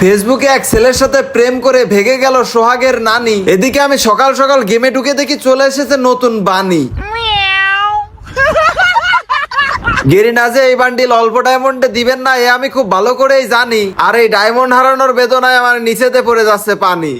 ফেসবুকে এক ছেলের সাথে প্রেম করে ভেগে গেল সোহাগের নানি। এদিকে আমি সকাল সকাল গেমে ঢুকে দেখি চলে এসেছে নতুন বাণী। গেরিনা যে এই বান্ডিল অল্প ডায়মন্ডে দিবেন না এ আমি খুব ভালো করেই জানি। আর এই ডায়মন্ড হারানোর বেদনায় আমার নিচেতে পড়ে যাচ্ছে পানি।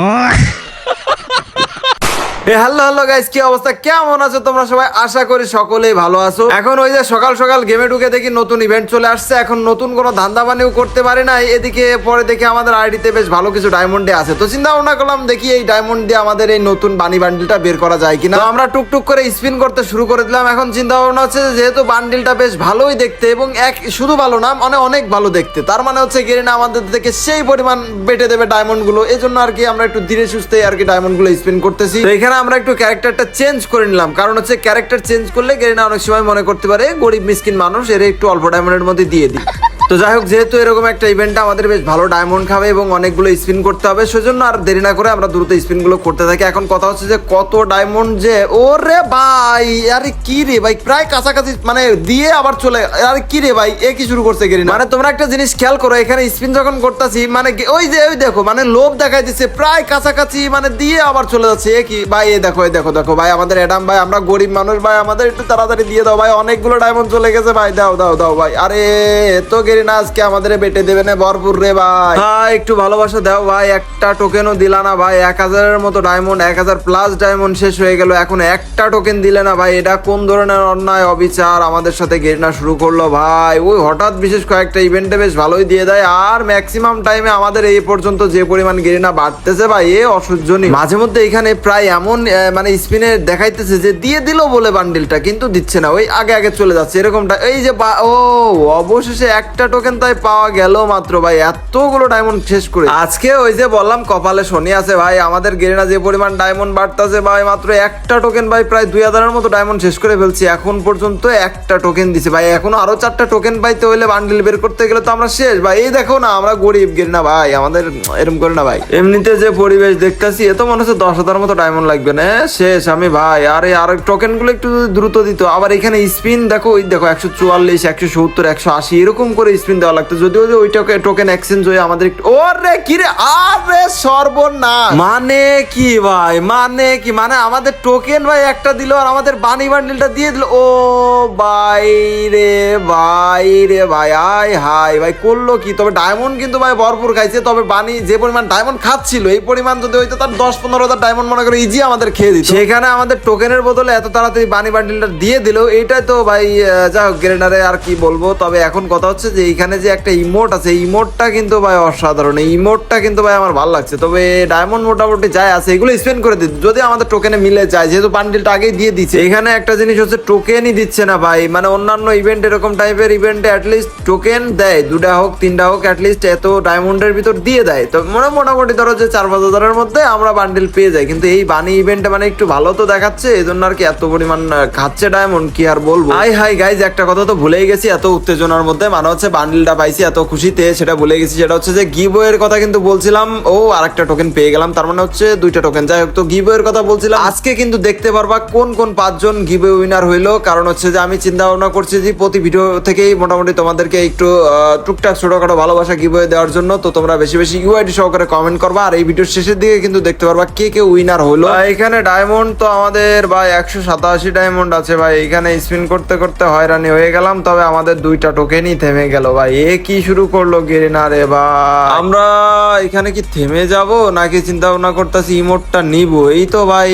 হ্যালো হ্যালো গাইস কি অবস্থা? কেমন আছো তোমরা সবাই? আশা করি সকলেই ভালো আছো। এখন ওই যে সকাল সকাল গেমে ঢুকে দেখি নতুন ইভেন্ট চলে আসছে। এখন নতুন কোনো ধান্দা বানিও করতে পারে না এদিকে, পরে দেখি আমাদের আইডিতে বেশ ভালো কিছু ডায়মন্ডে আছে। তো চিন্তা ভাবনা করলাম, দেখি এই ডায়মন্ড দিয়ে আমাদের এই নতুন বানি বান্ডিলটা বের করা যায় কিনা। আমরা টুকটুক করে স্পিন করতে শুরু করে দিলাম। এখন চিন্তা ভাবনা হচ্ছে যেহেতু বান্ডিলটা বেশ ভালোই দেখতে এবং এক, শুধু ভালো না মানে অনেক ভালো দেখতে। তার মানে হচ্ছে গেরিনা আমাদের থেকে সেই পরিমাণ বেটে দেবে ডায়মন্ডগুলো। এই জন্য আর কি আমরা একটু ধীরে সুস্থে আর কি ডায়মন্ডগুলো স্পিন করতেছি। এখানে আমরা একটু ক্যারেক্টারটা চেঞ্জ করে নিলাম। কারণ হচ্ছে ক্যারেক্টার চেঞ্জ করলে গেরিনা অনেক সময় মনে করতে পারে গরিব মিসকিন মানুষ, এর একটু অল্প ডায়মন্ডের মধ্যে দিয়ে দিই। তো যাই হোক, যেহেতু এরকম একটা ইভেন্টটা আমাদের বেশ ভালো ডায়মন্ড খাবে এবং অনেকগুলো স্পিন করতে হবে, সেজন্য আর দেরি না করে আমরা দ্রুত স্পিনগুলো করতে থাকি। এখন কথা হচ্ছে যে, কত ডায়মন্ড যে, ওরে ভাই, আরে কি রে ভাই, প্রায় কাছাকাছি মানে দিয়ে আবার চলে, আরে কি রে ভাই, এ কি শুরু করছে গেরিনা? মানে তোমরা একটা জিনিস খেয়াল করো, এখানে স্পিন যখন করতেছি মানে ওই যে, ওই দেখো মানে লোভ দেখাই দিচ্ছে প্রায় কাছাকাছি মানে দিয়ে আবার চলে যাচ্ছে, এ কি? ভাই, এ দেখো এ দেখো দেখো, ভাই, আমাদের অ্যাডাম ভাই, আমরা গরিব মানুষ, ভাই, আমাদের একটু তাড়াতাড়ি দিয়ে দাও, ভাই, অনেকগুলো ডায়মন্ড চলে গেছে, ভাই, দাও দাও দাও, ভাই, আরে তো গেরি না আজকে আমাদের বেটে দেবে না, ভরপুর রে ভাই। একটু ভালোবাসা দাও ভাই, একটা টোকেনও দিলা না ভাই, এক হাজারের মতো ডায়মন্ড এক হাজার প্লাস ডায়মন্ড শেষ হয়ে গেল, এখন একটা টোকেন দিলে না ভাই, এটা কোন ধরনের অন্যায় অবিচার আমাদের সাথে গেরিনা শুরু করল ভাই? ওই হঠাৎ বিশেষ কয়েকটা ইভেন্টে বেশ ভালোই দিয়ে দেয়, আর ম্যাক্সিমাম টাইমে আমাদের এই পর্যন্ত যে পরিমাণ গেরিনা বাড়তেছে ভাই, এ অসহ্যনীয় মাঝে মধ্যে এখানে প্রায় এমন মানে স্পিনে দেখাইতেছে যে দিয়ে দিল বলে বান্ডিলটা কিন্তু দিচ্ছে না, ওই আগে আগে চলে যাচ্ছে, এরকমটা। এই যে ও, অবশেষে একটা টোকেন তাই পাওয়া গেল মাত্র ভাই, এতগুলো ডায়মন্ড শেষ করে। আজকে ওই যে বললাম, কপালে শনি আছে ভাই, আমাদের গেরিনা যে পরিমাণ ডায়মন্ড বাড়তেছে ভাই, মাত্র একটা টোকেন ভাই, প্রায় দুই হাজারের মতো ডায়মন্ড শেষ করে ফেলছি, এখন পর্যন্ত একটা টোকেন দিছে ভাই, এখনও আরও চারটা টোকেন পাইতে হইলে বান্ডিল বের করতে গেলে তো আমরা শেষ ভাই। এই দেখো না, আমরা গরিব গেরিনা ভাই, আমাদের এরকম করে না ভাই। এমনিতে যে পরিবেশ দেখতেছি, এ তো মনে হচ্ছে দশ হাজার মতো ডায়মন্ড লাগবে, না? শেষ আমি ভাই, আরে, আর টোকেনগুলো একটু দ্রুত দিত, আবার এখানে স্পিন দেখো, ওই দেখো, একশো চুয়াল্লিশ, একশো সত্তর, একশো আশি, এরকম করে স্পিন দেওয়া লাগতো। যদিও যে ওই টোকেন এক্সচেঞ্জ হয়ে আমাদের একটু ওরে কি রে? আরে সর্বনাশ! মানে কি ভাই? মানে কি? মানে আমাদের টোকেন ভাই একটা দিল আর আমাদের বানি বান্ডিলটা দিয়ে দিল। ও ভাই রে ভাই রে ভাই আয় হাই ভাই করল কি? তবে ডায়মন্ড কিন্তু ভাই ভরপুর খাইছে। তবে বানি যে পরিমাণ ডায়মন্ড খাচ্ছিল এই পরিমাণ যদি হইতো তার দশ পনেরো হাজার ডায়মন্ড মনে করে ইজি আমাদের খেয়ে দিত। সেখানে আমাদের টোকেনের বদলে এত তাড়াতাড়ি বানি বান্ডিলটা দিয়ে দিল। এটাই তো ভাই যা হোক গ্রেনারে আর কি বলব। তবে এখন কথা হচ্ছে যে এইখানে যে একটা ইমোট আছে ইমোটটা কিন্তু ভাই অসাধারণ। এই ইমোটটা কিন্তু ভাই আমার ভালো লাগছে। তবে ডায়মন্ড মোটামুটি যাই আছে, এগুলো স্পেন্ড করে দিত যদি আমাদের টোকেনে মিলে যায়, যেহেতু বান্ডিলটা আগেই দিয়ে দিচ্ছে এখানে একটা জিনিস হচ্ছে টোকেনই দিচ্ছে না ভাই। মানে অন্যান্য ইভেন্ট এরকম টাইপের ইভেন্টে অ্যাটলিস্ট টোকেন দেয়। দুটা হোক, তিনটা হোক অ্যাটলিস্ট এত ডায়মন্ডের ভিতর দিয়ে দেয়। তো মনে মোটামুটি ধরো যে চার পাঁচ হাজারের মধ্যে আমরা বান্ডিল পেয়ে যাই। কিন্তু এই বানি ইভেন্টে মানে একটু ভালো তো দেখাচ্ছে। এই জন্য আর কি এত পরিমাণ খাচ্ছে ডায়মন্ড কি আর বলব? হাই হাই গাইজ একটা কথা তো ভুলেই গেছি। এত উত্তেজনার মধ্যে মানে হচ্ছে বান্ডিলটা পাইছি, এত খুশিতে সেটা ভুলে গেছি। সেটা হচ্ছে যে গিবো এর কথা কিন্তু বলছিলাম, ও আরেকটা টোকেন পেয়ে গেলাম, তার মানে হচ্ছে দুইটা টোকেন যাই হোক, তো গিবো এর কথা বলছিলাম, আজকে কিন্তু দেখতে পারবা কোন কোন পাঁচজন গিবো উইনার হইল। কারণ হচ্ছে যে আমি চিন্তা ভাবনা করছি যে প্রতি ভিডিও থেকেই মোটামুটি তোমাদেরকে একটু টুকটাক ছোটখাটো ভালোবাসা গিবো দেওয়ার জন্য, তো তোমরা বেশি বেশি ইউআইডি সহকারে কমেন্ট করবা। আর এই ভিডিওর শেষের দিকে কিন্তু দেখতে পারবা কে কে উইনার হলো এখানে ডায়মন্ড তো আমাদের, ভাই, একশো সাতাশি ডায়মন্ড আছে, ভাই, এখানে স্পিন করতে করতে হয়রানি হয়ে গেলাম, তবে আমাদের দুইটা টোকেনই থেমে গেল। ভাই এ কি শুরু করল গেরিনা রে ভাই? আমরা এখানে কি থেমে যাব নাকি চিন্তা ভাবনা করতেছি ইমোটটা নিব? এই তো ভাই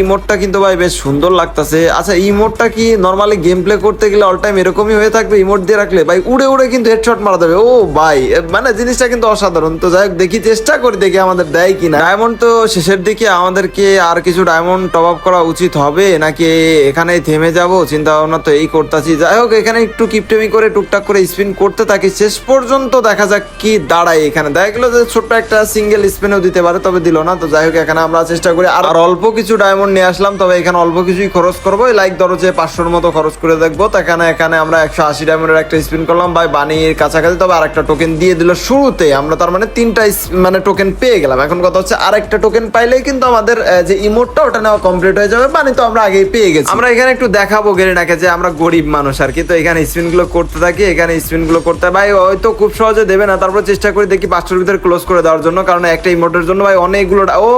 ইমোটটা কিন্তু ভাই বেশ সুন্দর লাগতাছে। আচ্ছা ইমোটটা কি নর্মালি গেম প্লে করতে গেলে অল টাইম এরকমই হয়ে থাকবে ইমোট দিয়ে রাখলে? ভাই উড়ে উড়ে কিন্তু হেডশট মারা যাবে। ও ভাই মানে জিনিসটা কিন্তু অসাধারণ। তো যাই হোক দেখি চেষ্টা করি দেখি আমাদের দেয় কিনা। ডায়মন্ড তো শেষের দিকে আমাদেরকে আর কিছু ডায়মন্ড টপ আপ করা উচিত হবে নাকি এখানেই থেমে যাব? চিন্তা ভাবনা তো এই করতেছি। যাই হোক এখানে একটু কিপটেমি করে টুকটাক করে স্পিন করতে থাকি। শেষ পর্যন্ত দেখা যাক কি দাঁড়ায় এখানে। দেখা গেলো যে ছোট্ট একটা সিঙ্গেল স্পিনও দিতে পারে, তবে দিল না। তো যাই হোক, এখানে আমরা চেষ্টা করি। আর অল্প কিছু ডায়মন্ড নিয়ে আসলাম, তবে এখানে অল্প কিছুই খরচ করব। লাইক ধরো যে পাঁচশোর মতো খরচ করে দেখব। তো এখানে আমরা একশো আশি ডায়মন্ডের একটা স্পিন করলাম। ভাই বানির কাছাকাছি, তবে আরেকটা টোকেন দিয়ে দিল শুরুতে। আমরা তার মানে তিনটা মানে টোকেন পেয়ে গেলাম। এখন কথা হচ্ছে আরেকটা টোকেন পাইলেই কিন্তু আমাদের যে ইমোটটা ওটা নেওয়া কমপ্লিট হয়ে যাবে। বানি তো আমরা আগেই পেয়ে গেছি। আমরা এখানে একটু দেখাবো গেরিনাকে যে আমরা গরিব মানুষ আর কি। তো এখানে স্পিনগুলো করতে থাকি। থাকি এখানে স্পিনগুলো করতে? হয়। ভাই হয়তো খুব সহজে দেবে না। তারপর চেষ্টা করি দেখি পাঁচটার ভিতরে ক্লোজ করে দেওয়ার জন্য, কারণ একটা ইমোটের জন্য ভাই অনেকগুলো ও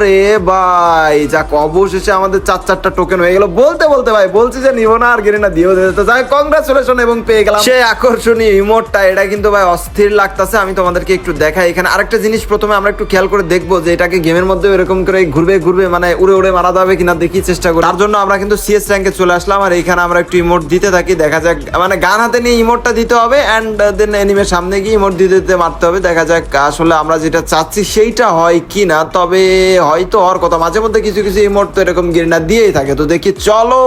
রে ভাই, যাক, অবশেষে আমাদের চার চারটা টোকেন হয়ে গেল। বলতে বলতে ভাই, বলছি যে নিব না, আর গেরিনা দিয়েও দিতে যাই কংগ্রাচুলেশন এবং পেয়ে গেলাম। সেই আকর্ষণীয় ইমোটটা এটা কিন্তু ভাই অস্থির লাগতেছে। আমি তোমাদেরকে একটু দেখাই এখানে। আরেকটা জিনিস প্রথমে আমরা একটু খেয়াল করে দেখব যে এটাকে গেমের মধ্যে এরকম করে ঘুরবে ঘুরবে মানে উড়ে উড়ে মারা যাবে কিনা দেখি চেষ্টা করি। তার জন্য আমরা কিন্তু সিএস র্যাঙ্কে চলে আসলাম। আর এখানে আমরা একটু ইমোট দিতে থাকি। দেখা যাক মানে গান হাতে নিয়ে ইমোটটা দিতে হবে অ্যান্ড দেন এনিমের সামনে গিয়ে ইমোট দিতে দিতে মারতে হবে। দেখা যাক, আসলে আমরা যেটা চাচ্ছি সেইটা হয় কি না, তবে হয়তো হওয়ার কথা। মাঝে মধ্যে কিছু কিছু ইমোট তো এরকম গিরনা দিয়েই থাকে। তো দেখি, চলো!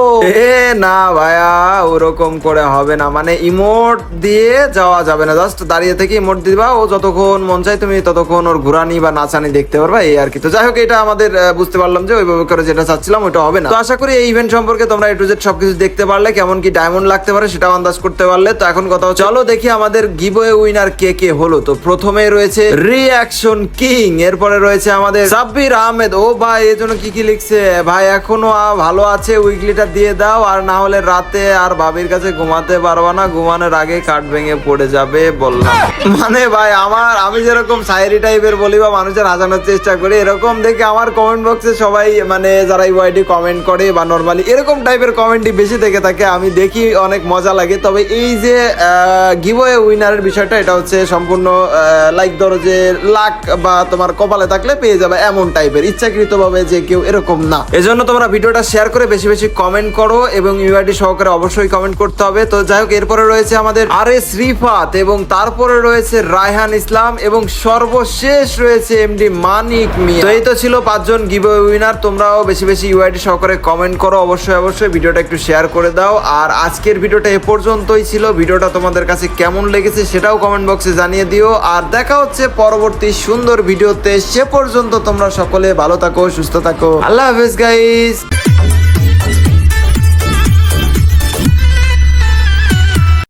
এ, না ভাইয়া, ওরকম করে হবে না। মানে ইমোট দিয়ে যাওয়া যাবে না। জাস্ট দাঁড়িয়ে থেকে ইমোট দিবা। ও যতক্ষণ মন চাই তুমি ততক্ষণ ওর ঘুরানি বা নাচানি দেখতে পারবা, এই আর কি। তো যাই হোক, এটা আমাদের বুঝতে পারলাম যে ওইভাবে করে যেটা চাচ্ছিলাম, ওটা হবে না। তো আশা করি এই ইভেন্ট সম্পর্কে তোমরা এ টু জেড সবকিছু দেখতে পারলে। কেমন কি ডায়মন্ড লাগতে পারে সেটাও আন্দাজ করতে পারলে তো এখন কথা চলো দেখি আমাদের গিভওয়ে উইনার কে কে হলো। তো প্রথমে রয়েছে রিঅ্যাকশন কিং এরপরে রয়েছে আমাদের সাব্বির আহমেদ। ও ভাই, এর জন্য কি কি লিখছে? ভাই, এখনও ভালো আছে উইকলিটা দিয়ে দাও, আর না হলে রাতে আর ভাবির কাছে ঘুমাতে পারবা না। ঘুমানোর আগে কাঠ ভেঙে পড়ে যাবে বললাম। মানে ভাই, আমার, আমি যেরকম সাইরি টাইপের বলি বা মানুষের হাসানোর চেষ্টা করি, এরকম দেখে আমার কমেন্ট বক্সে সবাই মানে যারা ইউআইডি কমেন্ট করে বা নর্মালি এরকম টাইপের কমেন্টই বেশি থেকে থাকে, আমি দেখি অনেক মজা লাগে। তবে এই যে গিভওয়ে উইনারের বিষয়টা, এটা হচ্ছে সম্পূর্ণ লাইক ধরো যে লাক বা তোমার কপালে থাকলে পেয়ে যাবে এমন টাইপের ইচ্ছাকৃতভাবে যে কেউ এরকম না। এজন্য তোমরা ভিডিওটা শেয়ার করে বেশি বেশি কমেন্ট করো এবং ইউআইডি সহকারে অবশ্যই কমেন্ট করতে হবে। তো যাই হোক, এরপরে রয়েছে আমাদের আর এস রিফাত এবং তারপরে রয়েছে রায়হান ইসলাম এবং সর্বশেষ রয়েছে এমডি মানিক মিয়া। তো এই তো ছিল পাঁচজন গিভ উইনার তোমরাও বেশি বেশি ইউআইডি সহকারে কমেন্ট করো। অবশ্যই অবশ্যই ভিডিওটা একটু শেয়ার করে দাও। আর আজকের ভিডিওটা এ পর্যন্তই ছিল, ভিডিওটা তোমাদের কাছে কেমন লেগেছে সেটাও কমেন্ট বক্সে জানিয়ে দিও। আর দেখা হচ্ছে পরবর্তী সুন্দর ভিডিওতে, সে পর্যন্ত তোমরা সকলে ভালো থাকো, সুস্থ থাকো। আল্লাহ হাফেজ গাইস